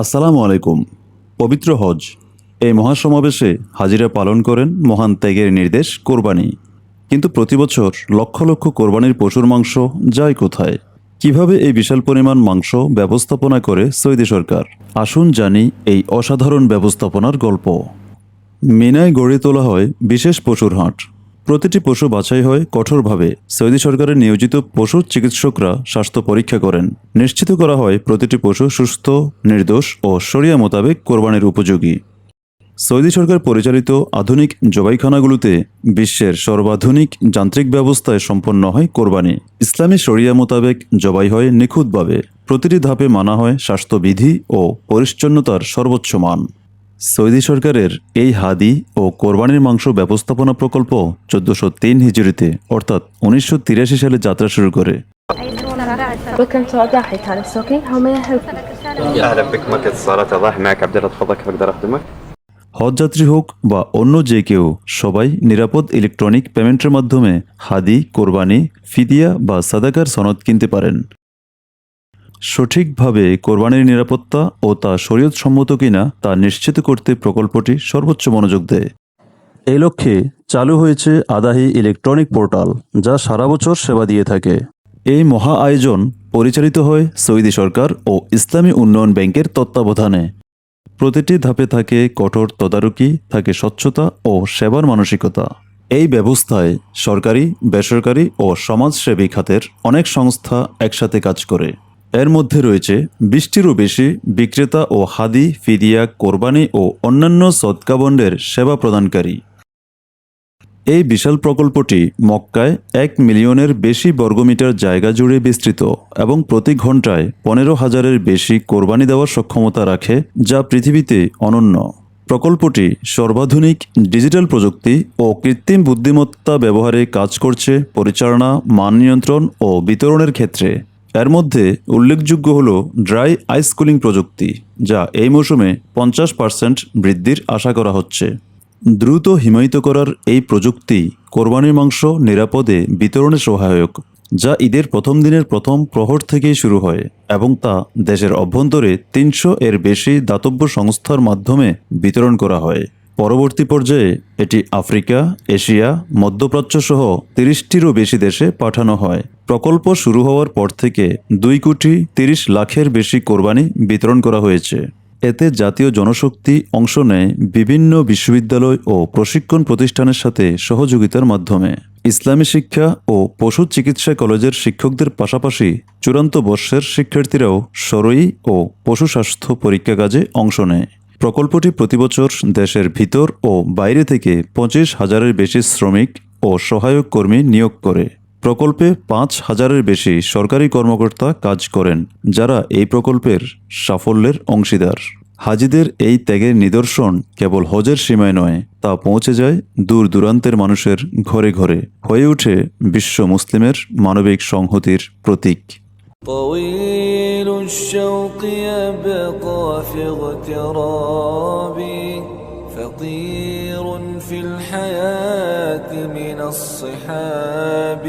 আসসালামু আলাইকুম। পবিত্র হজ। এই মহাসমাবেশে হাজিরা পালন করেন মহান ত্যাগের নির্দেশ কোরবানি। কিন্তু প্রতি বছর লক্ষ লক্ষ কোরবানির পশুর মাংস যায় কোথায়? কীভাবে এই বিশাল পরিমাণ মাংস ব্যবস্থাপনা করে সৌদি সরকার? আসুন জানি এই অসাধারণ ব্যবস্থাপনার গল্প। মিনায় গড়ে তোলা হয় বিশেষ পশুর হাট। প্রতিটি পশু বাছাই হয় কঠোরভাবে। সৌদি সরকারের নিয়োজিত পশু চিকিৎসকরা স্বাস্থ্য পরীক্ষা করেন। নিশ্চিত করা হয় প্রতিটি পশু সুস্থ, নির্দোষ ও শরিয়া মোতাবেক কোরবানির উপযোগী। সৌদি সরকার পরিচালিত আধুনিক জবাইখানাগুলোতে বিশ্বের সর্বাধুনিক যান্ত্রিক ব্যবস্থায় সম্পন্ন হয় কোরবানি। ইসলামী শরিয়া মোতাবেক জবাই হয় নিখুঁতভাবে। প্রতিটি ধাপে মানা হয় স্বাস্থ্যবিধি ও পরিচ্ছন্নতার সর্বোচ্চ মান। সৌদি সরকারের এই হাদি ও কোরবানির মাংস ব্যবস্থাপনা প্রকল্প চোদ্দশো তিন হিজুরিতে অর্থাৎ উনিশশো তিরাশি সালে যাত্রা শুরু করে Welcome to our Dahi Palace, okay? How may I help you? اهلا بك مكة اتصالات ضاحي معك عبد الله تفضل كيف اقدر اخدمك؟ হজযাত্রী হোক বা অন্য যে কেউ সবাই নিরাপদ ইলেকট্রনিক পেমেন্টের মাধ্যমে হাদি কোরবানি ফিদিয়া বা সাদাকার সনদ কিনতে পারেন সঠিকভাবে কোরবানির নিরাপত্তা ও তা শরীয়ত সম্মত কিনা তা নিশ্চিত করতে প্রকল্পটি সর্বোচ্চ মনোযোগ দেয়। এই লক্ষ্যে চালু হয়েছে আদাহি ইলেকট্রনিক পোর্টাল, যা সারা বছর সেবা দিয়ে থাকে। এই মহা আয়োজন পরিচালিত হয় সৌদি সরকার ও ইসলামী উন্নয়ন ব্যাংকের তত্ত্বাবধানে। প্রতিটি ধাপে থাকে কঠোর তদারকি, থাকে স্বচ্ছতা ও সেবার মানসিকতা। এই ব্যবস্থায় সরকারি, বেসরকারি ও সমাজসেবী খাতের অনেক সংস্থা একসাথে কাজ করে। এর মধ্যে রয়েছে বিশটিরও বেশি, বিক্রেতা ও হাদি, ফিদিয়া, কোরবানি ও অন্যান্য সৎকাবন্ডের সেবা প্রদানকারী। এই বিশাল প্রকল্পটি মক্কায় এক মিলিয়নের বেশি বর্গমিটার জায়গা জুড়ে বিস্তৃত এবং প্রতি ঘন্টায় পনেরো হাজারের বেশি কোরবানি দেওয়ার সক্ষমতা রাখে, যা পৃথিবীতে অনন্য। প্রকল্পটি সর্বাধুনিক ডিজিটাল প্রযুক্তি ও কৃত্রিম বুদ্ধিমত্তা ব্যবহারে কাজ করছে, পরিচালনা, মান নিয়ন্ত্রণ ও বিতরণের ক্ষেত্রে। এর মধ্যে উল্লেখযোগ্য হল ড্রাই আইস কুলিং প্রযুক্তি, যা এই মৌসুমে পঞ্চাশ পার্সেন্ট বৃদ্ধির আশা করা হচ্ছে। দ্রুত হিমায়িত করার এই প্রযুক্তি কোরবানির মাংস নিরাপদে বিতরণে সহায়ক, যা ঈদের প্রথম দিনের প্রথম প্রহর থেকেই শুরু হয় এবং তা দেশের অভ্যন্তরে তিনশো এর বেশি দাতব্য সংস্থার মাধ্যমে বিতরণ করা হয়। পরবর্তী পর্যায়ে এটি আফ্রিকা, এশিয়া, মধ্যপ্রাচ্য সহ তিরিশটিরও বেশি দেশে পাঠানো হয়। প্রকল্প শুরু হওয়ার পর থেকে দুই কোটি তিরিশ লাখের বেশি কোরবানি বিতরণ করা হয়েছে। এতে জাতীয় জনশক্তি অংশ নেয় বিভিন্ন বিশ্ববিদ্যালয় ও প্রশিক্ষণ প্রতিষ্ঠানের সাথে সহযোগিতার মাধ্যমে। ইসলামী শিক্ষা ও পশু চিকিৎসা কলেজের শিক্ষকদের পাশাপাশি চূড়ান্ত বর্ষের শিক্ষার্থীরাও সরই ও পশু স্বাস্থ্য পরীক্ষা কাজে অংশ নেয়। প্রকল্পটি প্রতিবছর দেশের ভিতর ও বাইরে থেকে পঁচিশ হাজারের বেশি শ্রমিক ও সহায়ক কর্মী নিয়োগ করে। প্রকল্পে পাঁচ হাজারের বেশি সরকারি কর্মকর্তা কাজ করেন, যারা এই প্রকল্পের সাফল্যের অংশীদার। হাজিদের এই ত্যাগের নিদর্শন কেবল হজের সীমায় নয়, তা পৌঁছে যায় দূর দূরান্তের মানুষের ঘরে ঘরে। হয়ে ওঠে বিশ্ব মুসলিমের মানবিক সংহতির প্রতীক। طويل الشوق يبقى في اغترابي فطير في الحياة من الصحاب